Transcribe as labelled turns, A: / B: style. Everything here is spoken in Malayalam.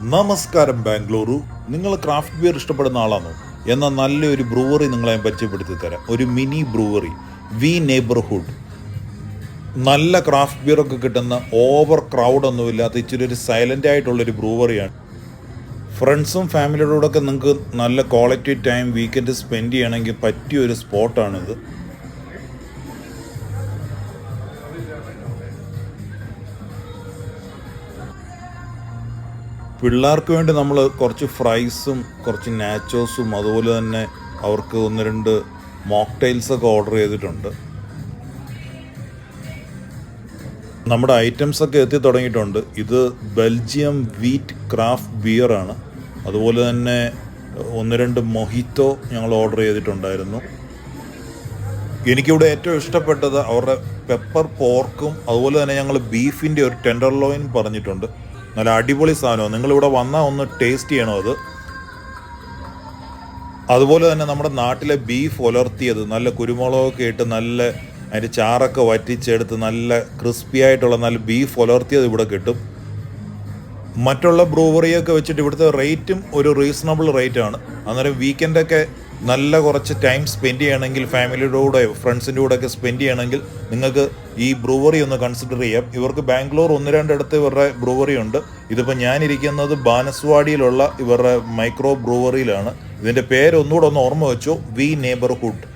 A: നമസ്കാരം ബാംഗ്ലൂരു. നിങ്ങൾ ക്രാഫ്റ്റ് ബിയർ ഇഷ്ടപ്പെടുന്ന ആളാണോ എന്ന നല്ലൊരു ബ്രൂവറി നിങ്ങളെ പരിചയപ്പെടുത്തി തരാം. ഒരു മിനി ബ്രൂവറി വി നെയ്ബർഹുഡ്. നല്ല ക്രാഫ്റ്റ് ബിയർ ഒക്കെ കിട്ടുന്ന ഓവർ ക്രൗഡ് ഒന്നും ഇല്ലാത്ത ഇച്ചിരി ഒരു സൈലന്റ് ആയിട്ടുള്ളൊരു ബ്രൂവറിയാണ്. ഫ്രണ്ട്സും ഫാമിലിയുടെ കൂടെ ഒക്കെ നിങ്ങൾക്ക് നല്ല ക്വാളിറ്റി ടൈം വീക്കെൻഡ് സ്പെൻഡ് ചെയ്യണമെങ്കിൽ പറ്റിയ ഒരു സ്പോട്ടാണിത്. പിള്ളേർക്ക് വേണ്ടി നമ്മൾ കുറച്ച് ഫ്രൈസും കുറച്ച് നാച്ചോസും അതുപോലെ തന്നെ അവർക്ക് ഒന്ന് രണ്ട് മോക്ടെയിൽസ് ഒക്കെ ഓർഡർ ചെയ്തിട്ടുണ്ട്. നമ്മുടെ ഐറ്റംസ് ഒക്കെ എത്തി തുടങ്ങിയിട്ടുണ്ട്. ഇത് ബെൽജിയം വീറ്റ് ക്രാഫ്റ്റ് ബിയർ ആണ്. അതുപോലെ തന്നെ ഒന്ന് രണ്ട് മൊഹിത്തോ ഞങ്ങൾ ഓർഡർ ചെയ്തിട്ടുണ്ടായിരുന്നു. എനിക്കിവിടെ ഏറ്റവും ഇഷ്ടപ്പെട്ടത് അവരുടെ പെപ്പർ പോർക്കും അതുപോലെ തന്നെ ഞങ്ങൾ ബീഫിന്റെ ഒരു ടെൻഡർ ലോയിൻ പറഞ്ഞിട്ടുണ്ട്. നല്ല അടിപൊളി സാധനമാണ്. നിങ്ങളിവിടെ വന്നാൽ ഒന്ന് ടേസ്റ്റ് ചെയ്യണം അത്. അതുപോലെ തന്നെ നമ്മുടെ നാട്ടിലെ ബീഫ് ഉലർത്തിയത് നല്ല കുരുമുളകൊക്കെ ഇട്ട് നല്ല അതിന്റെ ചാറൊക്കെ വറ്റിച്ചെടുത്ത് നല്ല ക്രിസ്പി ആയിട്ടുള്ള നല്ല ബീഫ് ഉലർത്തിയത് ഇവിടെ കിട്ടും. മറ്റുള്ള ബ്രൂവറിയൊക്കെ വെച്ചിട്ട് ഇവിടുത്തെ റേറ്റും ഒരു റീസണബിൾ റേറ്റാണ് അന്നേരം വീക്കെൻഡൊക്കെ നല്ല കുറച്ച് ടൈം സ്പെൻഡ് ചെയ്യണമെങ്കിൽ ഫാമിലിയുടെ കൂടെ ഫ്രണ്ട്സിന്റെ കൂടെ ഒക്കെ സ്പെൻഡ് ചെയ്യണമെങ്കിൽ നിങ്ങൾക്ക് ഈ ബ്രൂവറി ഒന്ന് കൺസിഡർ ചെയ്യാം. ഇവർക്ക് ബാംഗ്ലൂർ ഒന്ന് രണ്ടിടത്ത് ഇവരുടെ ബ്രൂവറി ഉണ്ട്. ഇതിപ്പോൾ ഞാനിരിക്കുന്നത് ബാനസ്വാടിയിലുള്ള ഇവരുടെ മൈക്രോ ബ്രൂവറിയിലാണ് ഇതിന്റെ പേര് ഒന്നുകൂടെ ഒന്ന് ഓർമ്മ വെച്ചു. V neighbourhood